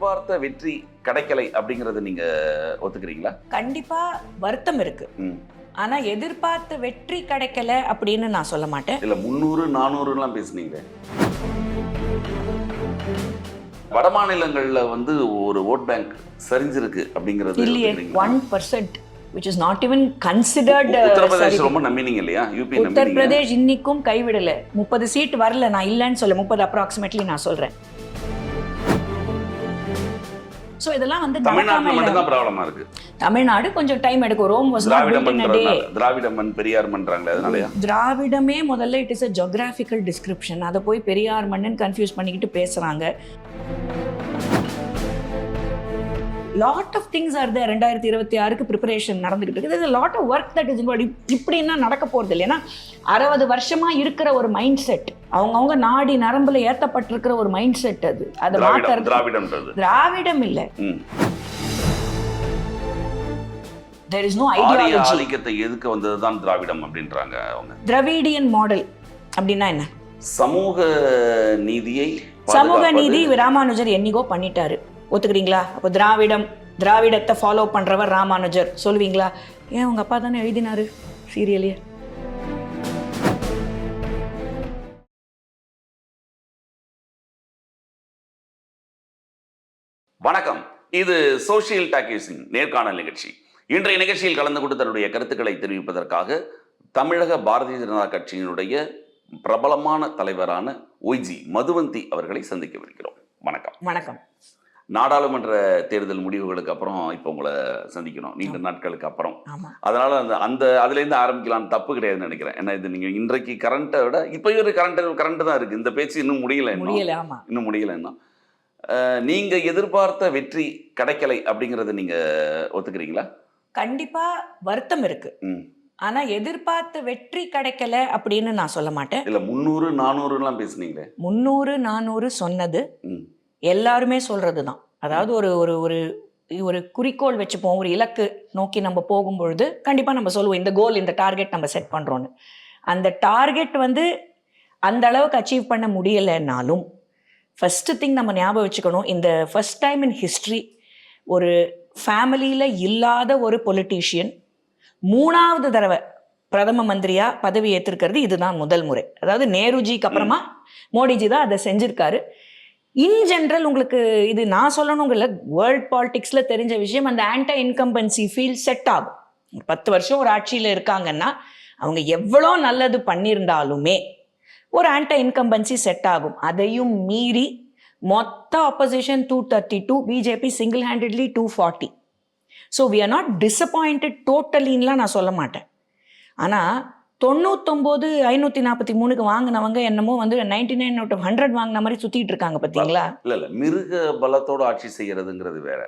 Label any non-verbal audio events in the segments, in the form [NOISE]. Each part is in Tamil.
எதிர்பார்த்த வெற்றி கிடைக்கலை அப்படிங்கறத நீங்க ஒத்துக்கிறீங்களா? கண்டிப்பா வருத்தம் இருக்கு. ஆனா எதிர்பார்த்த வெற்றி கிடைக்கல அப்படின்னு நான் சொல்ல மாட்டேன். இல்ல முந்நூறு நானூறுலாம் பேசுனீங்க வட மாநிலங்கள்ல வந்து ஒரு ஓட் பேங்க் சரிஞ்சிருக்கு அப்படிங்கிறது இல்லையே? One percent which is not even considered Uttar Pradesh ரொம்ப நம்பினீங்க இல்லையா? யூபி உத்தரப்பிரதேஷ் இன்னைக்கும் கைவிடல. முப்பது சீட் வரல நான் இல்லைன்னு சொல்ல முப்பது அப்ராக்சிமேட்லி நான் சொல்றேன். சோ இதெல்லாம் வந்து தமிழ்நாட்டுல. மட்டும்தான் ப்ராப்ளமா இருக்கு. தமிழ்நாடு கொஞ்சம் டைம் எடுக்கும். Rome was not Dravida built in a day. மன்றனால திராவிட மண் பெரியார் மன்றாங்களே அதனாலயா? திராவிடமே முதல்ல it is a geographical description அதை போய் பெரியார் மன்னன் கன்ஃபியூஸ் பண்ணிக்கிட்டு பேசுறாங்க. Lot of things are there. ரெண்டாயிரத்தி இருபத்தி ஆறுக்கு ப்ரிப்பரேஷன் நடந்துகிட்டு இருக்குது lot of work that is involve இப்படின்னா நடக்க போறது இல்லை ஏன்னா அறுபது வருஷமா இருக்கிற ஒரு மைண்ட் செட் அவங்கவுங்க நாடி நரம்புல ஏத்தப்பட்டிருக்கிற ஒரு மைண்ட் செட் அது. அதை திராவிடம் திராவிடம் இல்ல. தெர் இஸ் நோ ஐடியாலஜி ஆதிக்கத்தை எதுக்க வந்ததுதான் திராவிடம் அப்படின்றாங்க அவங்க. திராவிடியன் மாடல் அப்படின்னா என்ன? சமூக நீதியை சமூக. நீதி ராமானுஜர் என்னைக்கோ பண்ணிட்டாரு. ஒத்துக்கிறீங்களா? அப்போ திராவிடம் திராவிடத்தை ஃபாலோ பண்றவர் ராமானுஜர். சொல்லுவீங்களா? ஏன் உங்க அப்பா தானே எழுதினாரு சீரியலே வணக்கம். இது சோஷியல் டாக்கியூஸின் நேர்காணல் நிகழ்ச்சி. இன்றைய நிகழ்ச்சியில் கலந்து கொண்டு தன்னுடைய கருத்துக்களை தெரிவிப்பதற்காக தமிழக பாரதிய ஜனதா கட்சியினுடைய பிரபலமான தலைவரான ஒய்ஜி மதுவந்தி அவர்களை சந்திக்கவிருக்கிறோம். வணக்கம். வணக்கம். நாடாளுமன்ற தேர்தல் முடிவுகளுக்கு அப்புறம் இப்போ உங்களை சந்திக்கணும். நீண்ட நாட்களுக்கு அப்புறம். அதனால அந்த அந்த அதுலேருந்து ஆரம்பிக்கலாம் தப்பு கிடையாதுன்னு நினைக்கிறேன். ஏன்னா இது நீங்க இன்றைக்கு கரண்ட்டை விட இப்போ ஒரு கரண்ட் கரண்ட் தான் இருக்கு. இந்த பேச்சு இன்னும் முடியல இன்னும். இன்னும் முடியல இன்னும். அஹ், நீங்க எதிர்பார்த்த வெற்றி கிடைக்கலை அப்படிங்கறத நீங்க ஒத்துக்கிறீங்களா? கண்டிப்பா வருத்தம் இருக்கு. ம். ஆனா எதிர்பார்த்த வெற்றி கிடைக்கல அப்படின்னு நான் சொல்ல மாட்டேன். இல்ல முந்நூறு நானூறுலாம் பேசுனீங்களே. முந்நூறு நானூறு சொன்னது. எல்லாருமே சொல்றது தான் அதாவது ஒரு ஒரு ஒரு ஒரு குறிக்கோள் வச்சுப்போம். ஒரு இலக்கு நோக்கி நம்ம போகும்பொழுது கண்டிப்பாக நம்ம சொல்லுவோம் இந்த கோல் இந்த டார்கெட் நம்ம செட் பண்ணுறோன்னு அந்த டார்கெட் வந்து அந்த அளவுக்கு அச்சீவ் பண்ண முடியலைன்னாலும் ஃபஸ்ட்டு திங் நம்ம ஞாபகம் வச்சுக்கணும் இந்த ஃபர்ஸ்ட் டைம் இன் ஹிஸ்ட்ரி ஒரு ஃபேமிலியில் இல்லாத ஒரு பொலிட்டீஷியன் மூணாவது தடவை பிரதம மந்திரியா பதவி ஏற்றிருக்கிறது இதுதான் முதல் முறை. அதாவது நேருஜிக்கு அப்புறமா மோடிஜி தான் அதை செஞ்சிருக்காரு. இன் ஜென்ரல் உங்களுக்கு இது நான் சொல்லணுங்கிற வேர்ல்ட் பாலிடிக்ஸில் தெரிஞ்ச விஷயம் அந்த ஆன்டி இன்கம்பன்சி ஃபீல் செட் ஆகும். ஒரு பத்து வருஷம் ஒரு ஆட்சியில் இருக்காங்கன்னா அவங்க எவ்வளோ நல்லது பண்ணியிருந்தாலுமே ஒரு ஆன்டி இன்கம்பன்சி செட் ஆகும். அதையும் மீறி மொத்த opposition two thirty two BJP single handedly two forty so we are not disappointed டோட்டலின்லாம் நான் சொல்ல மாட்டேன். ஆனால் தொண்ணூத்தொம்போது ஐநூற்றி நாற்பத்தி மூணுக்கு வாங்கினவங்க என்னமோ வந்து ninety nine out of hundred வாங்கின மாதிரி சுற்றிட்டு இருக்காங்க பார்த்தீங்களா இல்ல இல்ல. மிருக பலத்தோட ஆட்சி செய்யறதுங்கிறது வேற.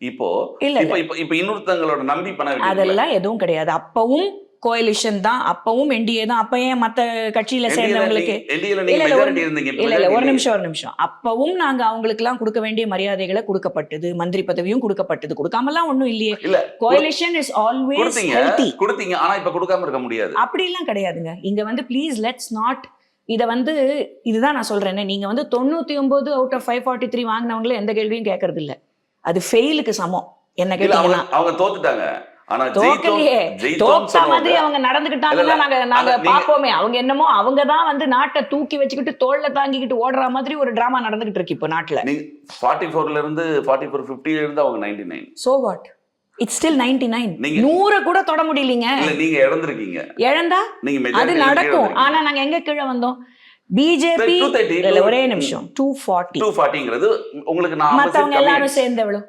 இப்போ இல்ல இப்போ இப்போ இன்னொருத்தங்களோட நம்பி வேண்டியது அதெல்லாம் எதுவும் கிடையாது. அப்பவும் கோயலிஷன் தான். அப்பவும் என்டிஏ தான். அப்ப ஏன் மத்த கட்சியில சேர்ந்தவங்களுக்கு இல்ல, இல்ல, ஒரு- நிமிஷம் ஒரு நிமிஷம். அப்பவும் நாங்க அவங்களுக்குலாம் கொடுக்க வேண்டிய மரியாதைகளை கொடுக்கப்பட்டது. மந்திரி பதவியும் கொடுக்கப்பட்டது. கொடுக்காமலாம் ஒண்ணும் இல்லையே. இல்ல கோயலிஷன் இஸ் ஆல்வேஸ் ஹெல்த்தி கொடுத்தீங்க. ஆனா இப்ப கொடுக்காம இருக்க முடியாது. அப்படிலாம் கிடையாதுங்க. இங்க வந்து ப்ளீஸ் லெட்ஸ் நாட் இதை வந்து இதுதான் நான் சொல்றேனே. நீங்க வந்து தொண்ணூத்தி ஒன்பது out of five forty three வாங்கினவங்களே எந்த கேள்வியும் கேட்கறது இல்ல அது ஃபெயிலுக்கு சமம். என்ன கேட்டீங்கன்னா அவங்க தோத்துட்டாங்க. ஆனா தோக்கலையே. மாதிரி அவங்க நடந்துக்கிட்டாங்கன்னா நாங்க நாங்க பாப்போமே. அவங்க என்னமோ அவங்க தான் வந்து நாட்டை தூக்கி வச்சுக்கிட்டு தோல்ல தாங்கிக்கிட்டு ஓடுற மாதிரி ஒரு டிராமா நடந்துகிட்டு இருக்கு இப்போ நாட்டுல. ஃபார்ட்டி ஃபோர்ல இருந்து ஃபார்ட்டி ஃபோர் ஃபிஃப்டில இருந்து அவங்க ninety nine so what it's still ninety nine நூறு கூட தொட முடியலீங்க. நீங்க இழந்திருக்கீங்க இழந்தா? அது நடக்கும். ஆனா நாங்க எங்க கீழே வந்தோம்? பிஜேபி 230, இல்ல ஒரே நிமிஷம். டூ ஃபார்ட்டி டூ ஃபார்ட்டிங்கிறது உங்களுக்கு மத்தவங்க எல்லாரும் சேர்ந்து எவ்வளவு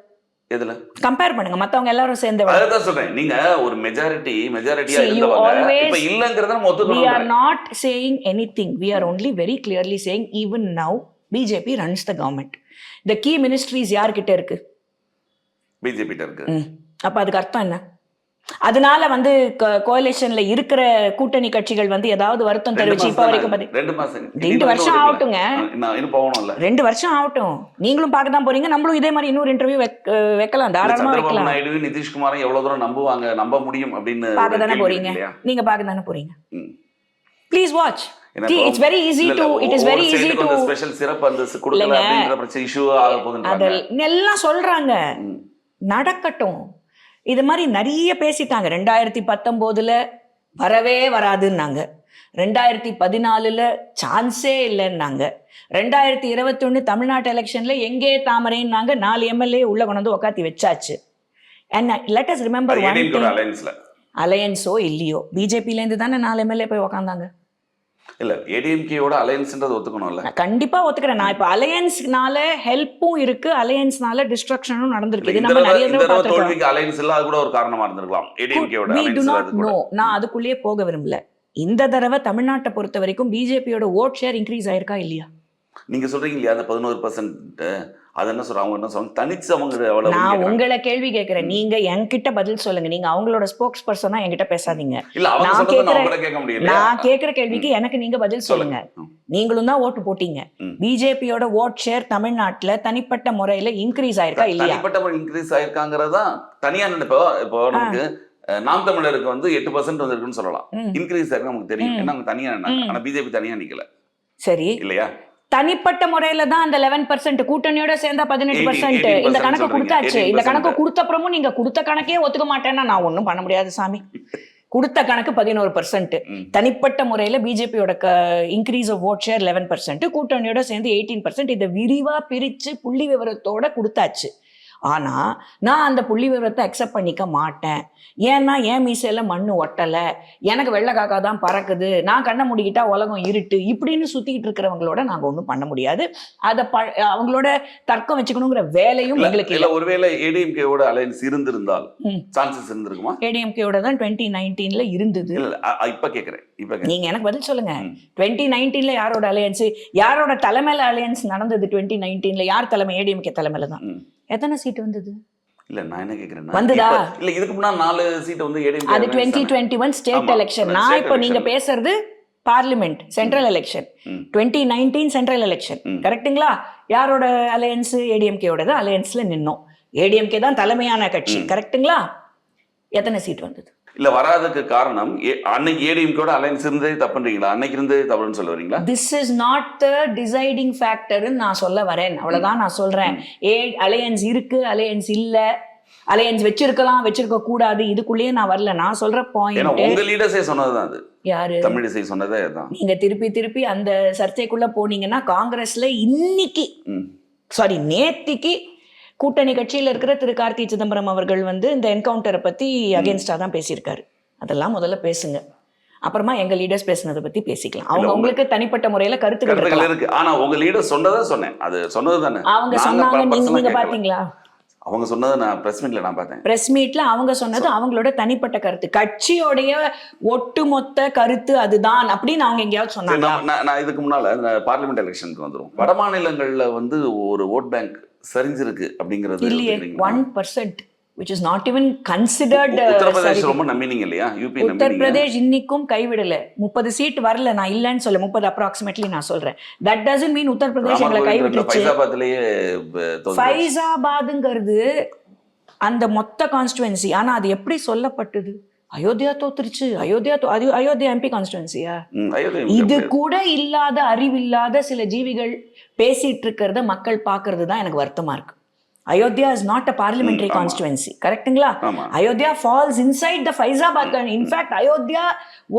எதுல? கம்பேர் பண்ணுங்க. மத்தவங்க எல்லாரும் சேர்ந்து அதான் சொல்றேன். நீங்க ஒரு மெஜாரிட்டி மெஜாரிட்டியா இருந்தவங்க இப்ப இல்லங்கறத நம்ம we are ஒத்துக்கணும் not saying anything. We are only very clearly saying even now bjp runs the government. The key ministries யார்கிட்ட இருக்கு? பிஜேபி இருக்கு. ம். அப்ப அதுக்கு அர்த்தம் என்ன? அதனால வந்து கோயலேஷன்ல இருக்கிற கூட்டணி கட்சிகள் வந்து ஏதாவது வருத்தம் தெரிவிச்சு இப்ப வரைக்கும் ரெண்டு மாசம். ரெண்டு வருஷம் ஆகட்டுங்க. ரெண்டு வருஷம் ஆகட்டும். நீங்களும் பார்க்க தான் போறீங்க. நம்மளும் இதே மாதிரி இன்னொரு இன்டர்வியூ வைக்கலாம். தாராளமா வைக்கலாம். நாயுடு நிதிஷ்குமாரும் எவ்வளவு தூரம் நம்புவாங்க நம்ப முடியும் அப்படின்னு பார்க்க தானே போறீங்க? நீங்க பார்க்க தானே போறீங்க. ப்ளீஸ் வாட்ச் is ஒவ்வொரு very easy state க்கு to- வந்து ஸ்பெஷல் சிறப்பு அந்த கொடுக்கல. அப்படிங்கிற பிரச்சனை இஷ்யூ ஆக போகுதுன்றாங்க. அதில் எல்லாம் சொல்றாங்க. நடக்கட்டும். இது மாதிரி நிறைய பேசிட்டாங்க. ரெண்டாயிரத்தி பத்தொம்போதுல வரவே வராதுன்னாங்க. ரெண்டாயிரத்தி பதினாலுல சான்ஸே இல்லைன்னாங்க. ரெண்டாயிரத்தி இருபத்தொன்னு தமிழ்நாட்டு எலெக்ஷன்ல எங்கே தாமரைன்னாங்க நாலு எம்எல்ஏ உள்ள கொண்டு வந்து உட்காத்தி வச்சாச்சு. அண்ட் லெட் அஸ் ரிமெம்பர் அலையன்ஸோ இல்லையோ? பிஜேபியிலேருந்து தானே நாலு எம்எல்ஏ போய் உக்காந்தாங்க. இல்ல ஏடிஎம்கேயோட அலையன்ஸ்ன்றது ஒத்துக்கணும்ல? கண்டிப்பா ஒத்துக்கிறேன். நான் இப்ப அலையன்ஸ்னால ஹெல்ப்பும் இருக்கு. அலையன்ஸ்னால டிஸ்ட்ரக்ஷனும் நடந்திருக்கு. இது நம்ம நிறைய தடவை தோல்விக்கு அலையன்ஸ் இல்ல அது கூட ஒரு காரணமா இருந்திருக்கலாம். ஏடிஎம்கேயோட அலையன்ஸ் நான் அதுக்குள்ளேயே போக விரும்பல. இந்த தடவை தமிழ்நாட்டை பொறுத்த வரைக்கும் பிஜேபியோட ஓட் ஷேர் இன்க்ரீஸ் ஆயிருக்கா இல்லையா? நீங்க சொல்றீங்க இல்லையா? அந்த பதினோரு பர்சன்ட் அது என்ன சொல்றாங்க அவங்க என்ன சொல்றாங்க? தனிச்சு அவங்க நான். உங்களை கேள்வி கேட்கிறேன். நீங்க என்கிட்ட பதில் சொல்லுங்க. நீங்க அவங்களோட ஸ்போக்ஸ் பர்சனா என்கிட்ட பேசாதீங்க. நான் சொல்றதை நான் கேட்கிற கேள்விக்கு எனக்கு நீங்க பதில் சொல்லுங்க. நீங்களும் தான் ஓட்டு போட்டீங்க. பிஜேபியோட ஓட் ஷேர் தமிழ்நாட்டுல தனிப்பட்ட முறையில இன்க்ரீஸ் ஆயிருக்கா இல்லையா? தனிப்பட்ட இன்க்ரீஸ் ஆயிருக்காங்கிறதா தனியா நினைப்போ இப்போ நமக்கு நாம் தமிழருக்கு வந்து எட்டு பர்சன்ட் வந்திருக்குன்னு சொல்லலாம். இன்க்ரீஸ் ஆயிருக்கு நமக்கு தெரியும். ஏன்னா அவங்க தனியா. ஆனா பிஜேபி தனியா நிக்கல. சரி. இல்லையா? தனிப்பட்ட முறையில தான் அந்த லெவன் பர்சன்ட் கூட்டணியோட சேர்ந்தா பதினெட்டு 18% பர்சன்ட் இந்த கணக்கு. கொடுத்தாச்சு. இந்த 18% கணக்கு கொடுத்தப்புறமும் நீங்க கொடுத்த கணக்கே ஒத்துக்க மாட்டேன்னா நான் ஒண்ணும் பண்ண முடியாது சாமி. கொடுத்த கணக்கு பதினோரு பர்சன்ட். தனிப்பட்ட முறையில பிஜேபியோட increase of vote share eleven percent கூட்டணியோட சேர்ந்து எயிட்டீன் பர்சன்ட் இதை விரிவா பிரிச்சு புள்ளி விவரத்தோட கொடுத்தாச்சு. ஆனா நான் அந்த புள்ளி விவரத்தை அக்செப்ட் பண்ணிக்க மாட்டேன். ஏன்னா என் மீசையில மண்ணு ஒட்டல. எனக்கு வெள்ளை காக்கா தான் பறக்குது. நான் கண்ணை மூடிக்கிட்டா உலகம் இருட்டு. இப்படின்னு சுத்திக்கிட்டு இருக்கிறவங்களோட நாங்க ஒண்ணும் பண்ண முடியாது. அதை ப அவங்களோட தர்க்கம் வச்சுக்கணுங்கிற வேலையும் எங்களுக்கு இல்ல ஒருவேளை ஏடிஎம்கேவோட அலையன்ஸ் இருந்திருந்தால். சான்சஸ் இருந்திருக்குமா? ஏடிஎம்கேயோட தான் டுவெண்ட்டி நைன்டீன்ல இருந்தது. இப்ப கேக்குறேன் இப்ப கேக்குறேன். நீங்க எனக்கு பதில் சொல்லுங்க. டுவெண்ட்டி நைன்டீன்ல யாரோட அலையன்ஸ் யாரோட தலைமையில அலையன்ஸ் நடந்தது டுவெண்ட்டி நைன்டீன்ல யார் தலைமை? ஏடிஎம்கே தலைமையில தான். எத்தனை சீட் வந்தது? இல்ல நான் என்ன கேக்குறேன் வந்ததா? இல்ல இதுக்கு முன்னாடி நாலு சீட் வந்து அது twenty twenty one state election நான் இப்போ நீங்க. பேசுறது parliament central election. Twenty nineteen central election. கரெக்ட்டுங்களா யாரோட அலையன்ஸ் ஏடிஎம்கேயோட தான் அலையன்ஸ்ல நின்னோம். ஏடிஎம்கே தான் தலைமையான கட்சி. கரெக்ட்டுங்களா எத்தனை சீட் வந்தது? இல்ல வராததுக்கு காரணம் அன்னைக்கு ஏடிஎம்கேவோட அலையன்ஸ் இருந்தே தப்புன்றீங்களா அன்னைக்கு இருந்தே தப்புன்னு சொல்ல வரீங்களா? This is not the deciding ஃபேக்டர்னு நான் சொல்ல வரேன். அவ்வளவுதான் நான் சொல்றேன். ஏ அலையன்ஸ் இருக்கு அலையன்ஸ் இல்ல. அலையன்ஸ் வச்சிருக்கலாம் வச்சிருக்க கூடாது. இதுக்குள்ளேயே நான் வரல. நான் சொல்ற பாயிண்ட் உங்க லீடர்ஸே சொன்னதுதான் அது. யாரு? தமிழிசை சொன்னதே அதுதான் நீங்க திருப்பி திருப்பி அந்த சர்ச்சைக்குள்ள போனீங்கன்னா காங்கிரஸ்ல இன்னைக்கு. சாரி நேத்திக்கு கூட்டணி கட்சியில இருக்கிற திரு கார்த்தி சிதம்பரம் அவர்கள் வந்து இந்த என்கவுண்டரை பத்தி அகேன்ஸ்டா தான் பேசியிருக்காரு. அதெல்லாம் முதல்ல பேசுங்க. அப்புறமா எங்க லீடர்ஸ் பேசுனதை பத்தி பேசிக்கலாம். அவங்க உங்க- உங்களுக்கு தனிப்பட்ட முறையில கருத்துக்கள் இருக்கு. ஆனா உங்க லீடர் சொன்னதை சொன்னேன். அது சொன்னது தானே? அவங்க சொன்னாங்க நீங்க. பாத்தீங்களா? அவங்க சொன்னதை நான் பிரஸ் மீட்ல நான் பார்த்தேன். பிரஸ் மீட்ல அவங்க சொன்னது அவங்களோட தனிப்பட்ட கருத்து. கட்சியோடைய ஒட்டுமொத்த கருத்து அதுதான் அப்படின்னு அவங்க எங்கேயாவது சொன்னாங்க நான் இதுக்கு முன்னால பார்லிமெண்ட் எலெக்ஷனுக்கு வந்துரும். வட மாநிலங்கள்ல வந்து ஒரு ஓட் பேங்க் சரிஞ்சிருக்கு அப்படிங்கிறது இல்லையே? One percent which is not even considered Uttar Pradesh ரொம்ப நம்பினீங்க இல்லையா? யூபி உத்தரப்பிரதேஷ் இன்னைக்கும் கைவிடல. முப்பது சீட் வரல நான் இல்லைன்னு சொல்ல முப்பது அப்ராக்சிமேட்லி நான் சொல்றேன். தட் டசன்ட் மீன் உத்தரப்பிரதேஷ் எங்களை கைவிட்டுருச்சு. ஃபைசாபாதுங்கிறது அந்த மொத்த கான்ஸ்டுவன்சி ஆனா அது எப்படி சொல்லப்பட்டது? அயோத்தியா தோத்துருச்சு. அயோத்தியா அயோத்தியா எம்பி கான்ஸ்டுவன்சியா இது கூட இல்லாத அறிவில்லாத சில ஜீவிகள் பேசிட்டு இருக்கிறத மக்கள் பார்க்கிறது தான் எனக்கு வருத்தமா இருக்கு. Ayodhya is not a parliamentary. Constituency கரெக்ட்டுங்களா ஆமா. Ayodhya falls inside the Faizabad in fact Ayodhya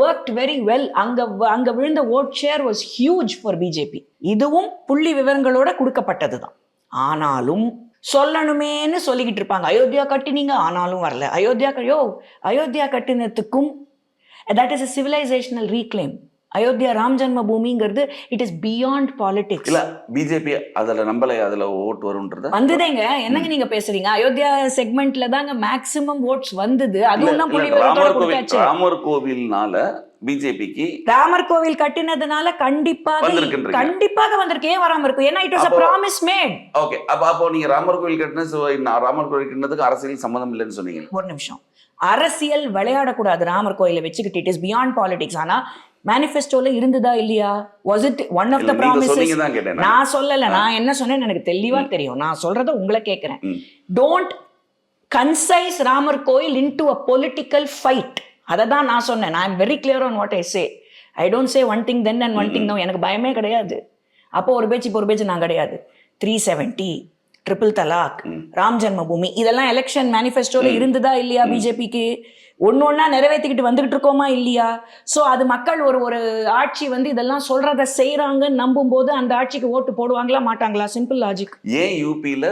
worked very well அங்க அங்க விழுந்த vote share was huge for BJP இதுவும் புள்ளி விவரங்களோட கொடுக்கப்பட்டது தான் ஆனாலும் சொல்லணுமேன்னு சொல்லிக்கிட்டு இருப்பாங்க. அயோத்தியா கட்டினீங்க ஆனாலும் வரல. அயோத்தியா யோ Ayodhya கட்டினத்துக்கும் that is a civilisational reclaim Ayodhya Ram ஜன்ம பூமிங்கிறது இட் இஸ் பியாண்ட் பாலிடிக்ஸ் இல்ல பிஜேபி அதுல நம்பலை அதுல ஓட்டு வரும்ன்றத. வந்ததேங்க. என்னங்க நீங்க பேசுறீங்க? அயோத்தியா செக்மெண்ட்ல தாங்க மேக்ஸிமம் ஓட்ஸ் வந்தது. அதுவும் ராமர் கோவில் ராமர் கோவில்னால பிஜேபிக்கு ராமர் கோவில் கட்டினதுனால கண்டிப்பாக. கண்டிப்பாக வந்திருக்கு. ஏன் வராம இருக்கும்? ஏன்னா it was promise made okay அப்ப அப்போ நீங்க ராமர் கோவில் கட்டின ராமர் கோவில் கட்டினதுக்கு அரசியல் சம்மந்தம் இல்லைன்னு சொன்னீங்க. ஒரு நிமிஷம். அரசியல் விளையாடக்கூடாது ராமர் கோயிலை வச்சுக்கிட்டு. இட் இஸ் பியாண்ட் பாலிடிக்ஸ் ஆனா மேனிஃபெஸ்டோல இருந்ததா இல்லையா? Was it one of the promises நான். நான் சொல்லல நான் என்ன சொன்னேன்னு எனக்கு தெளிவா தெரியும். நான் சொல்றத உங்களை கேட்கிறேன். டோன்ட் கன்சைஸ் ராமர் கோயில் இன்டு அ பொலிட்டிக்கல் ஃபைட் அதை தான் நான் சொன்னேன் am very clear on what I say I don't say one thing then and one thing தான் எனக்கு பயமே கிடையாது. அப்போ ஒரு பேச்சு இப்போ ஒரு பேச்சு நான் கிடையாது. Three seventy triple talaq Ram Janmabhoomi இதெல்லாம் எலெக்ஷன் மேனிஃபெஸ்டோல இருந்ததா இல்லையா பிஜேபிக்கு ஒன்று ஒன்றா நிறைவேற்றிக்கிட்டு வந்துகிட்டு இருக்கோமா இல்லையா? ஸோ அது மக்கள் ஒரு ஒரு ஆட்சி வந்து இதெல்லாம் சொல்றத செய்கிறாங்கன்னு நம்பும்போது அந்த ஆட்சிக்கு ஓட்டு போடுவாங்களா மாட்டாங்களா? சிம்பிள் லாஜிக் ஏன் யூபியில்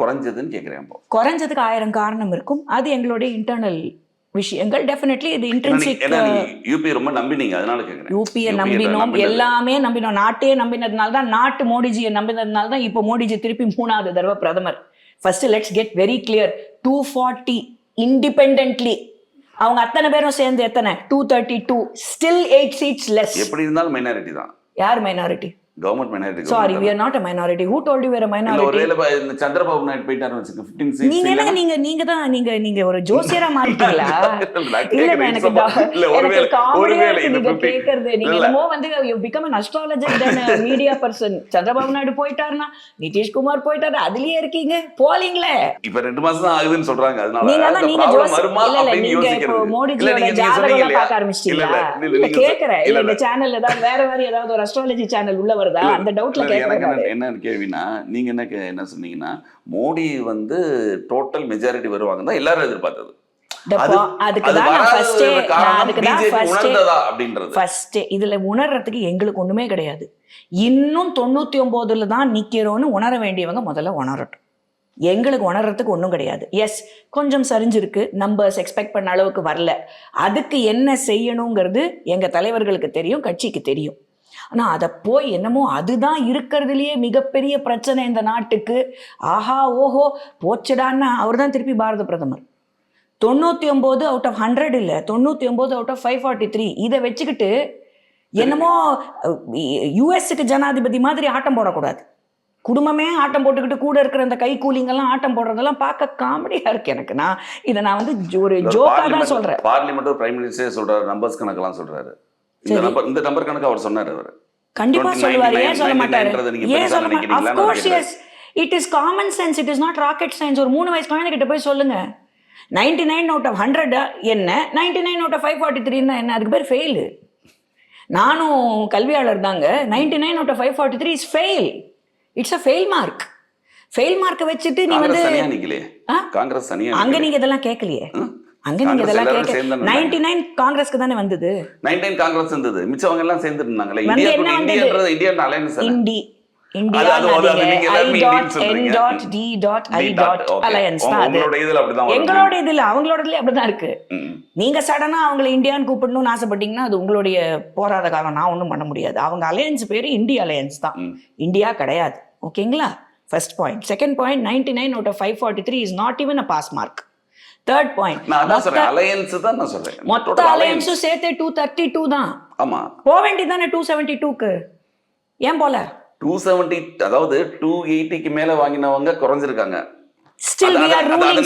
குறைஞ்சதுன்னு கேட்குறேன் குறைஞ்சதுக்கு ஆயிரம் காரணம் இருக்கும். அது எங்களுடைய இன்டர்னல் விஷயங்கள் டெஃபினெட்லி இது நீங்க யூபி ரொம்ப நம்பினீங்க அதனால கேட்குறேன் யூபியை நம்பினோம். எல்லாமே நம்பினோம். நாட்டையே நம்பினதுனால தான் நாட்டு மோடிஜியை நம்பினதுனால தான் இப்போ மோடிஜி திருப்பி மூணாவது தடவை பிரதமர். First let's get very clear two forty independently அவங்க அத்தனை பேரும் சேர்ந்து எத்தனை? Two thirty two still eight seats less எப்படி இருந்தாலும் மைனாரிட்டி தான். யார் minority government minority sorry we are not a minority. Who told you we are a இல்ல minority? ஒரு வேளை ப- இந்த சந்திரபாபு நாயுடு போயிட்டாருன்னு வச்சுக்க ஃபிஃப்டீன் சீட்ஸ் நீங்க என்ன நீங்க நீங்க தான் நீங்க நீங்க ஒரு ஜோசியரா மாறிட்டீங்களா? [LAUGHS] இல்ல எனக்கு டா- இல்ல எனக்கு ஒருவேளை காமெடியா ஒருவேளை இருக்கு இந்த நீங்க 15 கேக்குறது. நீங்க. என்னமோ வந்து you become an astrologer then a media person. Chandrababu Naidu போயிட்டாருன்னா Nitish Kumar போயிட்டாரு அதுலயே இருக்கீங்க. போலீங்களே. இப்ப ரெண்டு மாசம் தான் ஆகுதுன்னு சொல்றாங்க அதனால நீங்க நீங்க வருமா அப்படின்னு யோசிக்கிறது இல்ல. மோடிஜியோட நீங்க நீங்க சொன்னீங்க இல்ல இல்ல கேக்குறேன். இந்த இல்ல சேனல் ஏதாவது வேற வேற ஏதாவது ஒரு அஸ்ட்ராலஜி சேனல் உள்ள வருதா? அந்த டவுட்ல எனக்கு என்ன கேள்வினா நீங்க என்ன என்ன சொன்னீங்கன்னா மோடி வந்து டோட்டல் மெஜாரிட்டி வருவாங்க தான் எல்லாரும் எதிர்பார்த்தது. இதுல உணர்றதுக்கு எங்களுக்கு ஒண்ணுமே கிடையாது. இன்னும் தொண்ணூத்தி ஒன்பதுல தான் நிக்கிறோம்னு உணர வேண்டியவங்க முதல்ல உணரட்டும். எங்களுக்கு உணர்றதுக்கு ஒன்றும் கிடையாது. எஸ் கொஞ்சம் சரிஞ்சிருக்கு. நம்பர்ஸ் எக்ஸ்பெக்ட் பண்ண அளவுக்கு வரல. அதுக்கு என்ன செய்யணுங்கிறது எங்க தலைவர்களுக்கு தெரியும் கட்சிக்கு தெரியும். ஆனா அதை போய் என்னமோ அதுதான் இருக்கிறதுலயே மிகப்பெரிய பிரச்சனை இந்த நாட்டுக்கு. ஆஹா ஓஹோ போச்சுடான்னா அவர் தான் திருப்பி பாரத பிரதமர். தொண்ணூற்றி ஒம்பது அவுட் ஆஃப் ஹண்ட்ரட் இல்லை தொண்ணூற்றி ஒம்பது out of five forty three இதை வச்சுக்கிட்டு என்னமோ யூஎஸ்க்கு ஜனாதிபதி மாதிரி ஆட்டம் போடக்கூடாது. குடும்பமே ஆட்டம் போட்டுக்கிட்டு கூட இருக்கிற அந்த கை கூலிங்கெல்லாம் ஆட்டம் போடுறதெல்லாம் பார்க்க காமெடியா இருக்கு எனக்கு. நான் இதை நான் வந்து ஒரு ஜோக்கா தான் சொல்றேன். பார்லிமெண்ட் பிரைம் மினிஸ்டர் சொல்றாரு நம்பர்ஸ் கணக்கெல்லாம் சொல்றாரு. இந்த. நம்பர் இந்த நம்பர் கணக்கு அவர் சொன்னாரு அவர். கண்டிப்பா 29, சொல்லுவாரு. ஏன் சொல்ல 99 மாட்டாரு? ஏன் சொல்ல it is common sense it is not rocket science ஒரு மூணு வயசு குழந்தைகிட்ட போய் சொல்லுங்க. Ninety nine out of hundred என்ன? Ninety nine out of five forty த்ரீன்னா என்ன? அதுக்கு பேர் ஃபெயிலு நானும் கல்வியாளர் தாங்க. Ninety nine out of five forty three is fail it's a fail mark fail மார்க்கை வச்சுட்டு நீ வந்து காங்கிரஸ் அங்க நீங்க இதெல்லாம் கேட்கலையே? அங்க நீங்க இதெல்லாம் கேட்க நைன்டி நைன் காங்கிரஸ்க்கு தானே வந்தது. நைன்டீன் காங்கிரஸ் இருந்தது மிச்சவங்க எல்லாம் சேர்ந்து இருந்தாங்களே? இந்தியான்றது இந்தியன் அலையன்ஸ் இண்டி. எங்களோட இதுல அவங்களோட அப்படிதான் இருக்கு. நீங்க சடனா அவங்கள இந்தியான்னு கூப்பிடணும்னு ஆசைப்பட்டீங்கன்னா அது உங்களுடைய போராத காலம். நான் ஒன்றும் பண்ண முடியாது. அவங்க அலையன்ஸ் பேரு இந்தியா அலையன்ஸ் தான். இந்தியா கிடையாது. ஓகேங்களா? First point second point ninety nine out of five forty three is not even a pass mark third point நான் அலையன்ஸ் தான் நான் சொல்றேன். மொத்த. அலையன்ஸும் சேர்த்து டூ தேர்ட்டி டூ தான். ஆமா. போக வேண்டியதானே டூ செவன்டி டூக்கு ஏன் போல? டூ செவன்டி அதாவது டூ எயிட்டிக்கு மேல வாங்கினவங்க குறைஞ்சிருக்காங்க. ஸ்டில் ஒத்துக்கணும்.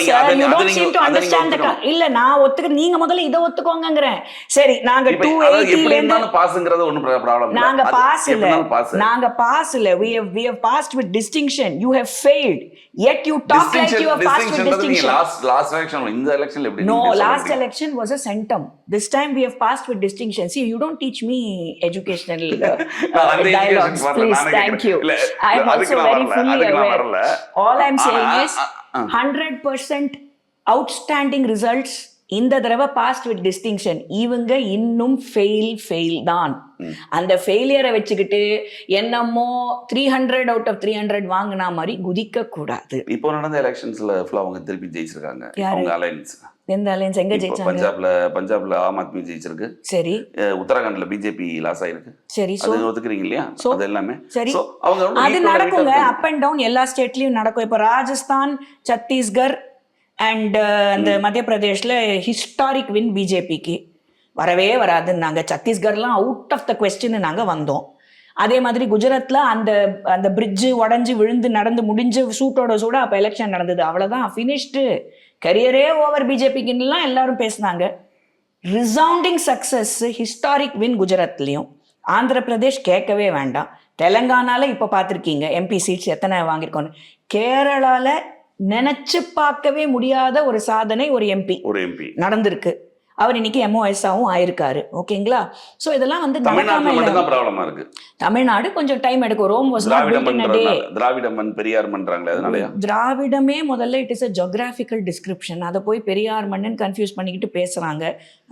con- இல்ல நான் ஒத்துக்க நீங்க முதல்ல இதை ஒத்துக்கோங்கங்கறேன். சரி நாங்க இப்ப டூ அதாவது எப்படி எயிட்டில இருந்து பாஸ்ங்கிறது ஒண்ணும் ப்ராப்ளம் இல்ல. நாங்க பாஸ் இல்ல. நாங்க பாஸ் இல்ல. We have we have passed with distinction. You have failed. yet you talk like you are passed with distinction. Last, last election, in the election, no, last election was a centum. This time we have passed with distinction. See, you don't teach me educational [LAUGHS] uh, uh, dialogues, please. Thank you. I am also very fully aware. All I am saying is 100% outstanding results இந்த தடவை பாஸ்ட் வித் டிஸ்டிங்ஷன் இவங்க இன்னும் ஃபெயில் ஃபெயில் தான். அந்த ஃபெயிலியரை வச்சுக்கிட்டு என்னமோ three hundred out of three hundred வாங்கினா மாதிரி குதிக்க கூடாது. இப்போ நடந்த எலெக்ஷன்ஸ்ல ஃபுல்லா அவங்க திருப்பி ஜெயிச்சிருக்காங்க? அவங்க அலையன்ஸ் எந்த அலையன்ஸ் எங்க ஜெயிச்சாங்க? பஞ்சாப்ல பஞ்சாப்ல ஆம் ஆத்மி ஜெயிச்சிருக்கு. சரி. உத்தரகாண்ட்ல பிஜேபி லாஸ் ஆயிருக்கு. சரி அது ஒத்துக்கிறீங்க இல்லையா? So, அது எல்லாமே. சரி. அவங்க அது நடக்குங்க. அப் அண்ட் டவுன் எல்லா ஸ்டேட்லயும் நடக்கும். இப்போ ராஜஸ்தான் சத்தீஸ்கர் அண்ட் அந்த மத்திய பிரதேஷ்ல ஹிஸ்டாரிக் வின் பிஜேபிக்கு வரவே வராதுன்னாங்க சத்தீஸ்கர்லாம் அவுட் ஆஃப் த கொஸ்டின் நாங்க வந்தோம். அதே மாதிரி குஜராத்ல அந்த அந்த பிரிட்ஜு உடஞ்சி விழுந்து நடந்து முடிஞ்சு சூட்டோட சூட அப்போ எலெக்ஷன் நடந்தது. அவ்வளோதான் ஃபினிஷ்டு கரியரே ஓவர் பிஜேபிக்குன்னுலாம் எல்லாரும் பேசினாங்க. ரிசவுண்டிங் சக்ஸஸ் ஹிஸ்டாரிக் வின் குஜராத்லேயும். ஆந்திர பிரதேஷ் கேட்கவே வேண்டாம். தெலங்கானால இப்போ பார்த்துருக்கீங்க. எம்பி சீட்ஸ் எத்தனை வாங்கியிருக்கோன்னு கேரளால நினைச்சு பார்க்கவே முடியாத ஒரு சாதனை ஒரு எம்பி ஒரு எம்பி நடந்திருக்கு. அவர் இன்னைக்கு எம்ஓஎஸ்ஆவும் ஆயிருக்காரு. ஓகேங்களா? ஸோ இதெல்லாம் வந்து நடக்காம தமிழ்நாடு கொஞ்சம் டைம் எடுக்கும். Rome was not Dravida built in day மன்றம்னால Dravida மண் பெரியார் அதனாலயா? திராவிடமே முதல்ல it is a geographical description அதை போய் பெரியார் மன்னன் கன்ஃபியூஸ் பண்ணிக்கிட்டு பேசுறாங்க.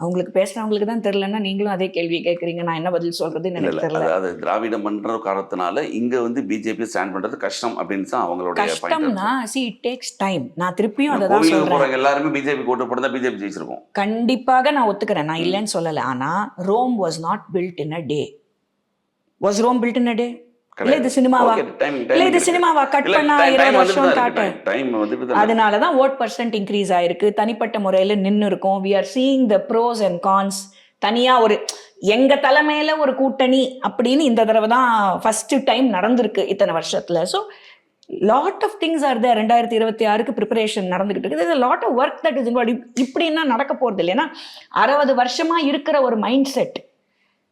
அவங்களுக்கு பேசுறவங்களுக்கு தான் தெரியலன்னா நீங்களும் அதே கேள்வி கேட்குறீங்க. நான் என்ன பதில் சொல்றதுன்னு எனக்கு தெரியல. அதாவது திராவிட மன்ற காரணத்தினால இங்க வந்து பிஜேபி ஸ்டாண்ட் பண்றது கஷ்டம் அப்படின்னு தான் அவங்களுடைய பாயிண்ட் கஷ்டம்னா சி இட் டேக்ஸ் டைம் நான் திருப்பியும் அதை தான் சொல்றேன். எல்லாருமே பிஜேபி போட்டு தான் பிஜேபி ஜெயிச்சிருக்கோம் கண்டிப்பாக நான் ஒத்துக்கிறேன். நான் இல்லைன்னு சொல்லலை. ஆனா Rome was not built in a day was Rome built in a day இல்ல இது சினிமாவா? இல்ல இது சினிமாவா? கட் பண்ணா இருபது வருஷம் காட்டு. டைம் வந்துட்டு தான் அதனால தான் ஓட் பர்சன்ட் இன்க்ரீஸ் ஆயிருக்கு. தனிப்பட்ட முறையில் நின்று இருக்கும். We are seeing the pros and cons தனியா ஒரு எங்க தலைமையில ஒரு கூட்டணி அப்படின்னு இந்த தடவை தான் ஃபர்ஸ்ட் டைம் நடந்திருக்கு இத்தனை வருஷத்துல. So lot of things are there. ரெண்டாயிரத்தி இருபத்தி ஆறுக்கு ப்ரிப்பரேஷன் நடந்துகிட்டு இருக்குது. Lot of work that is involve இப்படின்னா நடக்க போறது இல்லை. ஏன்னா அறுபது வருஷமா இருக்கிற ஒரு மைண்ட் செட்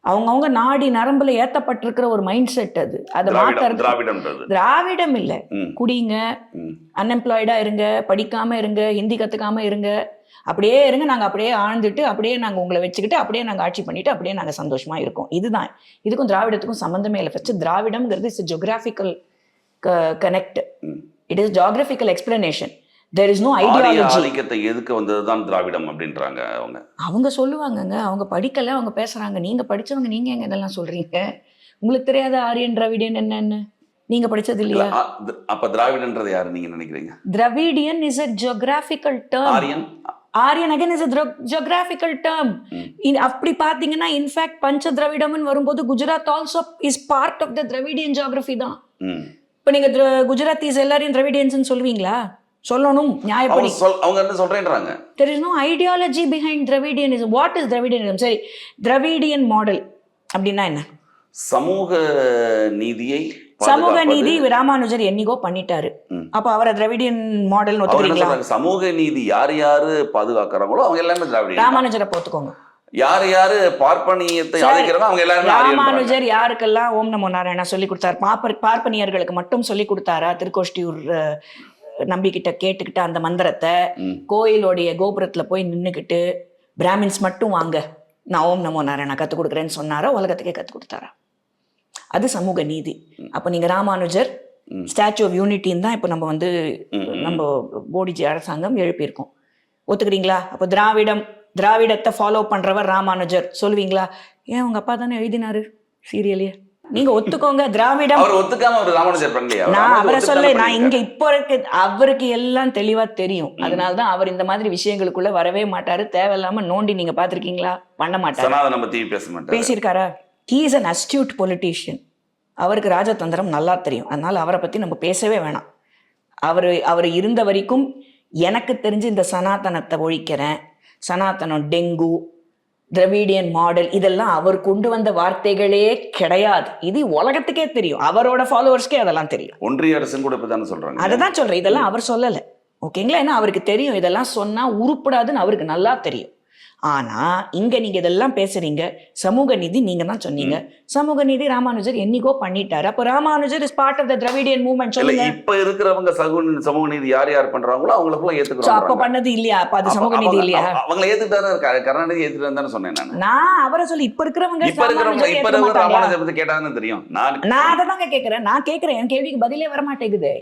அவங்கவுங்க நாடி நரம்புல ஏத்தப்பட்டிருக்கிற ஒரு மைண்ட் செட் அது அதை திராவிடம்ன்றது. திராவிடம் இல்லை. குடிங்க. அன்எம்ப்ளாய்டா இருங்க படிக்காம இருங்க ஹிந்தி கத்துக்காம இருங்க. அப்படியே இருங்க. நாங்க அப்படியே ஆழ்ந்துட்டு அப்படியே நாங்க உங்களை வச்சுக்கிட்டு அப்படியே நாங்க ஆட்சி பண்ணிட்டு அப்படியே நாங்க சந்தோஷமா இருக்கோம். இதுதான். இதுக்கும் திராவிடத்துக்கும் சம்பந்தமே இல்லை. First திராவிடம்ங்கிறது is geographical connect. It is geographical explanation there is no ideology எதுக்க வந்ததுதான் திராவிடம் அப்படின்றாங்க அவங்க. அவங்க சொல்லுவாங்கங்க. அவங்க படிக்கல அவங்க பேசுறாங்க. நீங்க படிச்சவங்க நீங்க எங்க இதெல்லாம் சொல்றீங்க? உங்களுக்கு தெரியாத ஆரியன் திராவிடியன் என்னன்னு? நீங்க படிச்சது இல்ல, இல்லையா? அப்ப திராவிடன்றது யாரு நீங்க நினைக்கிறீங்க? Dravidian is a geographical term Aryan? Aryan again is geographical term. அப்படி பார்த்தீங்கன்னா இன்ஃபேக்ட் பஞ்ச திராவிடம்னு வரும்போது Gujarat also is part of the Dravidian geography தான். இப்போ நீங்க திர- குஜராத்திஸ் எல்லாரையும் திராவிடியன்ஸ்னு சொல்லுவீங்களா? சொல்லணும் நியாயப்படி. அவங்க என்ன சொல்றேன்றாங்க? There is no ideology behind Dravidianism what is Dravidianism சரி திராவிடியன் மாடல் அப்படின்னா என்ன? சமூக நீதியை சமூக நீதி ராமானுஜர் என்னைக்கோ பண்ணிட்டாரு. அப்ப அவரை திராவிடியன் மாடல் சமூக நீதி யார் யாரு பாதுகாக்கிறாங்களோ அவங்க எல்லாமே ராமானுஜரை போத்துக்கோங்க. யார் யாரு பார்ப்பனியத்தை ஆதரிக்கிறாங்க அவங்க எல்லாருமே. ராமானுஜர் யாருக்கெல்லாம் ஓம் நமோ நாராயணா சொல்லி கொடுத்தாரு பாப்பர் பார்ப்பனியர்களுக்கு மட்டும் சொல்லி கொடுத்தாரா திருக்கோஷ்டியூர் நம்பிக்கிட்ட கேட்டுக்கிட்டு அந்த மந்திரத்தை. கோயிலோடைய கோபுரத்துல போய் நின்னுக்கிட்டு பிராமின்ஸ் மட்டும் வாங்க நான் ஓம் நமோ நாராயணா கற்றுக் கொடுக்குறேன்னு சொன்னாரா உலகத்துக்கே கற்றுக் கொடுத்தாரா அது சமூக நீதி அப்போ நீங்க ராமானுஜர். ஸ்டாச்சு ஆஃப் யூனிட்டின்னு தான் இப்போ நம்ம வந்து. நம்ம மோடிஜி அரசாங்கம் எழுப்பியிருக்கோம் ஒத்துக்கிறீங்களா அப்போ திராவிடம் திராவிடத்தை ஃபாலோ பண்றவர் ராமானுஜர். சொல்லுவீங்களா? ஏன் உங்க அப்பா தானே எழுதினாரு சீரியலையே நீங்க ஒத்துக்கோங்க திராவிடம் அவர் ஒத்துக்காம அவர் ராமானுஜர் பண்ணலையா? நான் அவரை சொல்ல நான். இங்க இப்போ இருக்கு அவருக்கு எல்லாம் தெளிவா தெரியும். அதனால தான் அவர் இந்த மாதிரி விஷயங்களுக்குள்ள வரவே மாட்டாரு. தேவையில்லாம நோண்டி நீங்க பாத்திருக்கீங்களா பண்ண மாட்டாரு. சனாதனம் பத்தி பேச பேசியிருக்காரா? He is an astute politician அவருக்கு ராஜதந்திரம் நல்லா தெரியும். அதனால அவரை பத்தி நம்ம பேசவே வேணாம். அவர் அவர் இருந்த வரைக்கும் எனக்கு தெரிஞ்சு இந்த சனாதனத்தை ஒழிக்கிறேன். சனாதனம் டெங்கு திராவிடியன் மாடல் இதெல்லாம் அவர் கொண்டு வந்த வார்த்தைகளே கிடையாது. இது உலகத்துக்கே தெரியும். அவரோட ஃபாலோவர்ஸ்க்கே அதெல்லாம் தெரியும். ஒன்றிய அரசும் கூட இப்பதானே சொல்றாங்க? அதை தான் சொல்றேன். இதெல்லாம் அவர் சொல்லலை. ஓகேங்களா? ஏன்னா அவருக்கு தெரியும். இதெல்லாம் சொன்னா உருப்படாதுன்னு அவருக்கு நல்லா தெரியும். ஆனா இங்க நீங்க இதெல்லாம் பேசுறீங்க. சமூக நீதி நீங்க தான் சொன்னீங்க சமூக நீதி ராமானுஜர் என்னைக்கோ பண்ணிட்டாரு. அப்ப Ramanujar is part of the Dravidian movement சொல்லுங்க. இப்ப இருக்கிறவங்க சமூக சமூக நீதி யார் யார் பண்றாங்களோ அவங்கள ஃபுல்லா So, அப்ப பண்ணது இல்லையா? அப்ப அது சமூக நீதி இல்லையா? அவங்க- அவங்கள ஏத்துட்டு தானே கருணாநிதி ஏத்துட்டு தானே சொன்னேன் நான். நான் அவரை சொல்லி இப்ப இருக்கிறவங்க இப்ப இருக்கிறவங்க இப்ப இருக்கிற? ராமானுஜர் பத்தி கேட்டாங்கன்னு தெரியும். நான் நான் அதை தாங்க கேட்கிறேன் நான் கேட்கிறேன் என் கேள்விக்கு பதிலே வர மாட்டேங்குது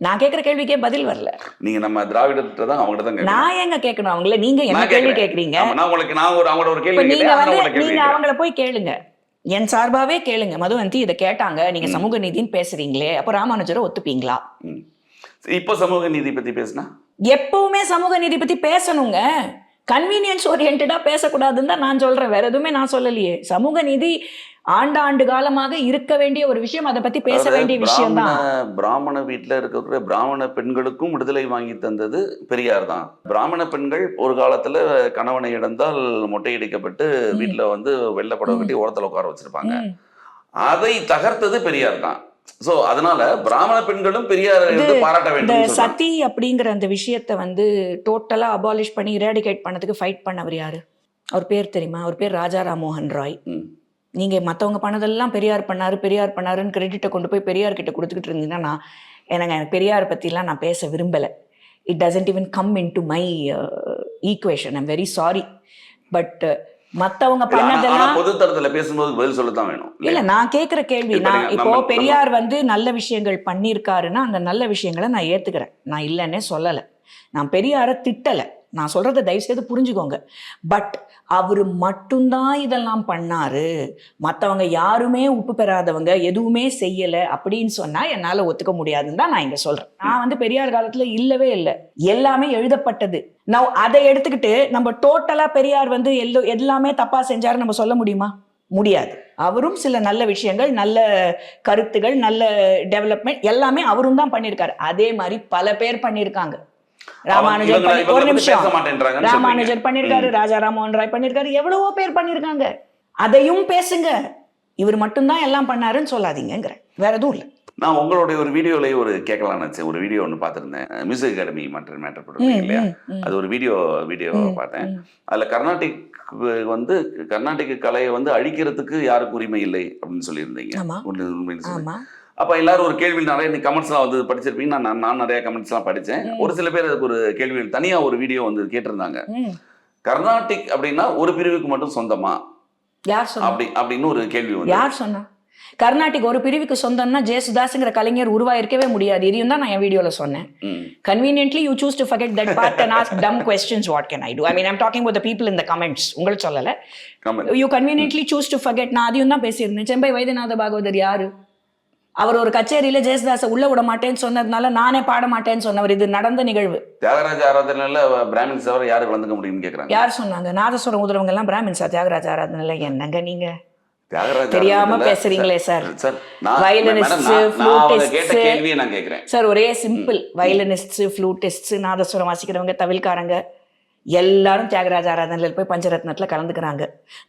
நான் கேட்கிற கேள்விக்கே பதில் வரல. நீங்க நம்ம திராவிடத்தை தான் அவங்ககிட்ட தான். நான் ஏங்க கேட்கணும் அவங்கள நீங்க என்ன கேள்வி ஆமா, நான் உங்களுக்கு நான் ஒரு அவங்களோட ஒரு கேள்வி நீங்க வந்து நீங்க. அவங்கள போய் கேளுங்க. என் சார்பாவே கேளுங்க. மதுவந்தி இதை கேட்டாங்க. நீங்க சமூக நீதின்னு பேசுறீங்களே. அப்ப ராமானுஜரை ஒத்துப்பீங்களா. இப்ப சமூக நீதி பத்தி பேசினா? எப்பவுமே சமூக நீதி பத்தி பேசணுங்க. கன்வீனியன்ஸ் ஓரியன்டா பேசக்கூடாதுன்னு தான் நான் சொல்றேன். வேற எதுவுமே நான் சொல்லலையே. சமூக நீதி ஆண்டாண்டு காலமாக இருக்க வேண்டிய ஒரு விஷயம் அதை பத்தி பேச வேண்டிய விஷயம் தான் பிராமண வீட்டுல இருக்கக்கூடிய பிராமண பெண்களுக்கும் விடுதலை வாங்கி தந்தது பெரியார் தான். பிராமண பெண்கள் ஒரு காலத்துல கணவனை இழந்தால் மொட்டையடிக்கப்பட்டு வீட்டுல வந்து வெள்ளை புடவை கட்டி ஓரத்துல உட்கார வச்சிருப்பாங்க. அதை தகர்த்தது பெரியார் தான். சோ அதனால பிராமண பெண்களும் பெரியார் வந்து பாராட்ட வேண்டும். சதி அப்படிங்கிற அந்த விஷயத்தை வந்து டோட்டலா அபாலிஷ் பண்ணி இராடிகேட் பண்ணதுக்கு ஃபைட் பண்ணவர் யாரு? அவர் பேர் தெரியுமா? அவர் பேர் ராஜா ராம்மோகன் ராய். ம். நீங்க மத்தவங்க பண்ணதெல்லாம் பெரியார் பண்ணாரு பெரியார் பண்ணாருன்னு கிரெடிட்டை கொண்டு போய் பெரியார் கிட்ட கொடுத்துக்கிட்டு இருந்தீங்கன்னா நான் எனக்கு எனக்கு பெரியார் பத்திலாம் நான் பேச விரும்பல. It doesn't even come into my equation I'm very sorry but மத்தவங்க பண்ணதெல்லாம் பொது தரத்துல பேசும்போது பதில் சொல்லத்தான் வேணும். இல்ல? நான் கேக்குற கேள்வி நான் இப்போ பெரியார் வந்து நல்ல விஷயங்கள் பண்ணியிருக்காருன்னா அந்த நல்ல விஷயங்களை நான் ஏத்துக்கிறேன். நான் இல்லைன்னே சொல்லல. நான் பெரியாரை திட்டல. நான் சொல்கிறத தயவு செய்து புரிஞ்சுக்கோங்க. பட் அவர் மட்டும்தான் இதெல்லாம் பண்ணாரு. மற்றவங்க யாருமே உப்பு பெறாதவங்க எதுவுமே செய்யலை அப்படின்னு சொன்னால் என்னால் ஒத்துக்க முடியாதுன்னு தான் நான் இங்கே சொல்கிறேன் நான் வந்து பெரியார் காலத்தில் இல்லவே இல்லை. எல்லாமே எழுதப்பட்டது. நான் அதை எடுத்துக்கிட்டு நம்ம டோட்டலாக பெரியார் வந்து எல்லோ எல்லாமே தப்பாக செஞ்சார் நம்ம சொல்ல முடியுமா? முடியாது. அவரும் சில நல்ல விஷயங்கள் நல்ல கருத்துகள் நல்ல டெவலப்மெண்ட் எல்லாமே அவரும் தான் பண்ணியிருக்காரு. அதே மாதிரி பல பேர் பண்ணியிருக்காங்க. ராமானுஜர் ஒரு நிமிஷம். ராமானுஜர் பண்ணியிருக்காரு ராஜா ராமோகன் ராய் பண்ணியிருக்காரு எவ்வளவோ பேர் பண்ணியிருக்காங்க அதையும் பேசுங்க. இவர் மட்டும்தான் எல்லாம் பண்ணாருன்னு சொல்லாதீங்கங்கிற. வேற எதுவும் இல்லை. நான் உங்களுடைய ஒரு வீடியோலயே ஒரு கேட்கலாம்னு நினைச்சேன். ஒரு வீடியோ ஒன்று பார்த்துருந்தேன். மியூசிக் அகாடமி மற்ற மேட்டர் போட்டுருக்கீங்க இல்லையா? அது ஒரு வீடியோ வீடியோ பார்த்தேன். அதுல கர்நாடிக் வந்து கர்நாடிக் கலையை வந்து அழிக்கிறதுக்கு யாருக்கும் உரிமை இல்லை அப்படின்னு சொல்லியிருந்தீங்க. அப்ப எல்லாரும் ஒரு கேள்வி நிறைய கமெண்ட்ஸ்லாம் வந்து படிச்சிருப்பீங்க. நான் நான் நிறைய கமெண்ட்ஸ்லாம் படிச்சேன். ம். ஒரு சில பேர் அதுக்கு ஒரு கேள்வி தனியா ஒரு வீடியோ வந்து கேட்டிருந்தாங்க. கர்நாடிக் அப்படின்னா ஒரு பிரிவுக்கு மட்டும் சொந்தமா? யார் சொன்னா? அப்படி அப்படின்னு ஒரு கேள்வி வந்து. யார் சொன்னா? கர்நாடிக் ஒரு பிரிவுக்கு சொந்தம்னா ஜேசுதாஸ்ங்கிற கலைஞர் உருவாயிருக்கவே முடியாது. இதையும் தான் நான் என் வீடியோல சொன்னேன். ம். conveniently you choose to forget that part and ask dumb questions what can i do? I mean i'm talking about the people in the comments. உங்களுக்கு சொல்லல. You conveniently choose to forget. நான் அதையும் தான் பேசியிருந்தேன். செம்பை வைத்தியநாத பாகவதர் யாரு? அவர் ஒரு கச்சேரியில ஜெயசுதாஸை உள்ள விட மாட்டேன்னு சொன்னதுனால நானே பாட மாட்டேன்னு சொன்னவர். இது நடந்த நிகழ்வு. தியாகராஜ ஆராதனையில பிராமின்ஸ் தவிர யாரு கலந்துக்க முடியும்னு கேக்குறாங்க. யார் சொன்னாங்க? நாதஸ்வரம் உதரவங்க எல்லாம் பிராமின்ஸா தியாகராஜ ஆராதனையில என்னங்க நீங்க? தியாகராஜ தெரியாம பேசுறீங்களே சார் கேக்குறேன். சார் ஒரே சிம்பிள் வயலினிஸ்ட்ஸ் ஃப்ளூட்டிஸ்ட்ஸ் நாதஸ்வரம் வாசிக்கிறவங்க தவில்காரங்க எல்லாரும் தியாகராஜ ஆராதனையில் போய் பஞ்சரத்னத்தில் கலந்துக்கிறாங்க.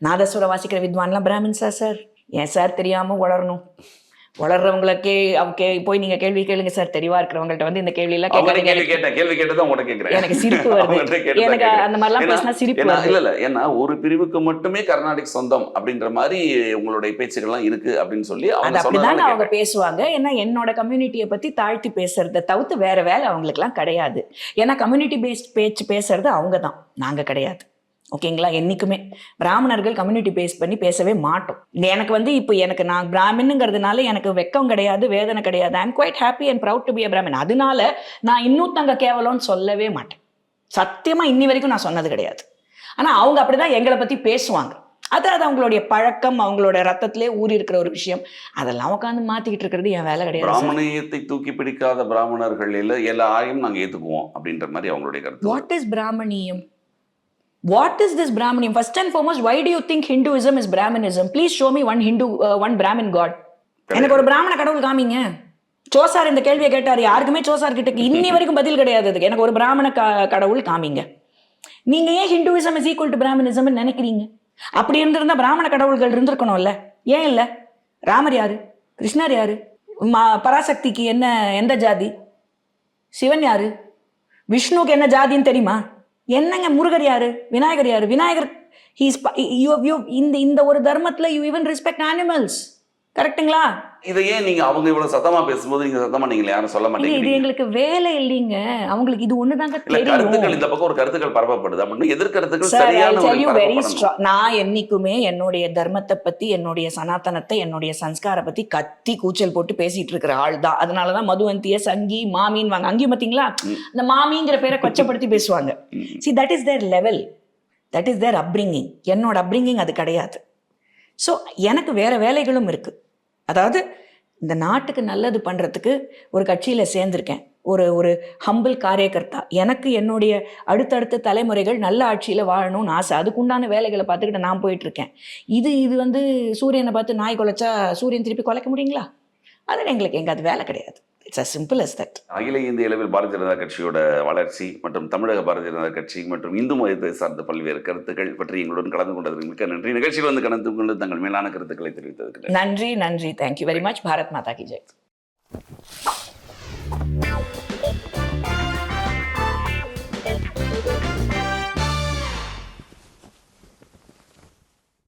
நாதஸ்வரம் வாசிக்கிற வித்வான்லாம் பிராமின்ஸா சார் ஏன் சார் தெரியாம வளரணும் வளர்றவங்களுக்கே அவங்க போய் நீங்க கேள்வி கேளுங்க சார். தெளிவா இருக்கிறவங்கள்ட்ட வந்து இந்த கேள்வி எல்லாம் கேள்வி கேட்டேன். கேள்வி கேட்டதான் உங்கள்கிட்ட கேக்குறேன் எனக்கு சிரிப்பு வருது. எனக்கு. அந்த மாதிரிலாம் பேசினா சிரிப்பு இல்ல இல்ல ஏன்னா ஒரு பிரிவுக்கு மட்டுமே கர்நாடிக் சொந்தம் அப்படின்ற மாதிரி உங்களுடைய பேச்சுகள்லாம் இருக்கு அப்படின்னு சொல்லி அவங்க அப்படிதான் அவங்க பேசுவாங்க. ஏன்னா என்னோட கம்யூனிட்டியை பத்தி தாழ்த்தி பேசுறதை தவிர்த்து வேற வேலை அவங்களுக்குலாம் கிடையாது. ஏன்னா கம்யூனிட்டி பேஸ்ட் பேச்சு பேசுறது அவங்க தான் நாங்க கிடையாது. ஓகேங்களா என்னைக்குமே. பிராமணர்கள் கம்யூனிட்டி பேஸ் பண்ணி பேசவே மாட்டோம். எனக்கு வந்து இப்போ எனக்கு நான் பிராமின்ங்கிறதுனால எனக்கு வெக்கம் கிடையாது வேதனை கிடையாது. I'm quite happy and proud to be a Brahmin. அதனால நான் இன்னொருத்தங்க கேவலம்னு சொல்லவே மாட்டேன். சத்தியமா இன்னி வரைக்கும் நான் சொன்னது கிடையாது. ஆனா அவங்க அப்படிதான் எங்களை பத்தி பேசுவாங்க. அது அது அவங்களுடைய பழக்கம் அவங்களோட ரத்தத்திலே ஊறி இருக்கிற ஒரு விஷயம். அதெல்லாம் உட்காந்து மாத்திக்கிட்டு இருக்கிறது என் வேலை கிடையாது. பிராமணியத்தை தூக்கி பிடிக்காத பிராமணர்கள் இல்ல எல்லாரையும் நாங்க ஏத்துக்குவோம் அப்படின்ற மாதிரி அவங்களுடைய கருத்து. What is Brahmaniyam? What is this Brahmaniyam? First and foremost, why do you think Hinduism is Brahmanism? Please show me one Hindu, uh, one Brahmin god. எனக்கு ஒரு பிராமண கடவுள் காமிங்க. சோசார் இந்த கேள்வியை கேட்டார். யாருக்குமே சோசார் கிட்ட இன்னி வரைக்கும் பதில் கிடையாது அதுக்கு எனக்கு ஒரு பிராமண க- கடவுள் காமிங்க. நீங்க ஏன் Hinduism is equal to Brahminism நினைக்கிறீங்க? அப்படி இருந்திருந்தா பிராமண கடவுள்கள் இருந்திருக்கணும்ல. ஏன் இல்ல? ராமர் யாரு? கிருஷ்ணர் யாரு? ம- பராசக்திக்கு என்ன எந்த ஜாதி? சிவன் யாரு? விஷ்ணுவுக்கு என்ன ஜாதின்னு தெரியுமா? என்னங்க முருகர் யாரு? விநாயகர் யாரு? விநாயகர் ஹீஸ் இந்த இந்த ஒரு தர்மத்தில் யூ ஈவன் ரெஸ்பெக்ட் அனிமல்ஸ் கரெக்ட்டுங்களா? இதை ஏன் நீங்க அவங்க இவ்வளவு சத்தமா பேசும்போது நீங்க சத்தமா நீங்க யாரும் சொல்ல இல்ல இது எங்களுக்கு வேலை இல்லைங்க. அவங்களுக்கு இது ஒண்ணுதாங்க கருத்துக்கள் இந்த பக்கம் ஒரு கருத்துக்கள் பரப்பப்படுது. அப்படின்னு எதிர்கருத்துக்கள் சரியான நான் என்னைக்குமே என்னுடைய தர்மத்தை பத்தி என்னுடைய சனாதனத்தை என்னுடைய சன்ஸ்கார பத்தி கத்தி கூச்சல் போட்டு பேசிட்டு இருக்கிற ஆள் தான். அதனாலதான் மதுவந்திய சங்கி மாமின்னு வாங்க. அங்கேயும் பாத்தீங்களா? ம். அந்த மாமிங்கிற பேரை கொச்சப்படுத்தி பேசுவாங்க. See that is their level that is their upbringing என்னோட அப்ரிங்கிங் அது கிடையாது. ஸோ எனக்கு வேற வேலைகளும் இருக்கு. அதாவது இந்த நாட்டுக்கு நல்லது பண்ணுறதுக்கு ஒரு கட்சியில் சேர்ந்திருக்கேன். ஒரு ஒரு ஹம்பிள் காரியகர்த்தா. எனக்கு என்னுடைய அடுத்தடுத்த தலைமுறைகள் நல்ல ஆட்சியில் வாழணும்னு ஆசை. அதுக்குண்டான வேலைகளை பார்த்துக்கிட்டு நான் போயிட்டுருக்கேன். இது இது வந்து சூரியனை பார்த்து நாய் குலைச்சா சூரியன் திருப்பி குலைக்க முடியுங்களா? அதில் எங்களுக்கு எங்கே அது வேலை கிடையாது. It's as simple as that அகில இந்திய அளவில் பாரதிய ஜனதா கட்சியோட வளர்ச்சி மற்றும் தமிழக பாரதிய ஜனதா கட்சி மற்றும் இந்து மதத்தை சார்ந்த பல்வேறு கருத்துக்கள் பற்றி எங்களுடன் கலந்து கொண்டதற்கு மிக்க நன்றி. நிகழ்ச்சியில் வந்து கலந்து கொண்டு தங்கள் மேலான கருத்துக்களை தெரிவித்ததற்கு நன்றி. நன்றி தேங்க்யூ வெரி மச் பாரத் மாதா கி ஜெய்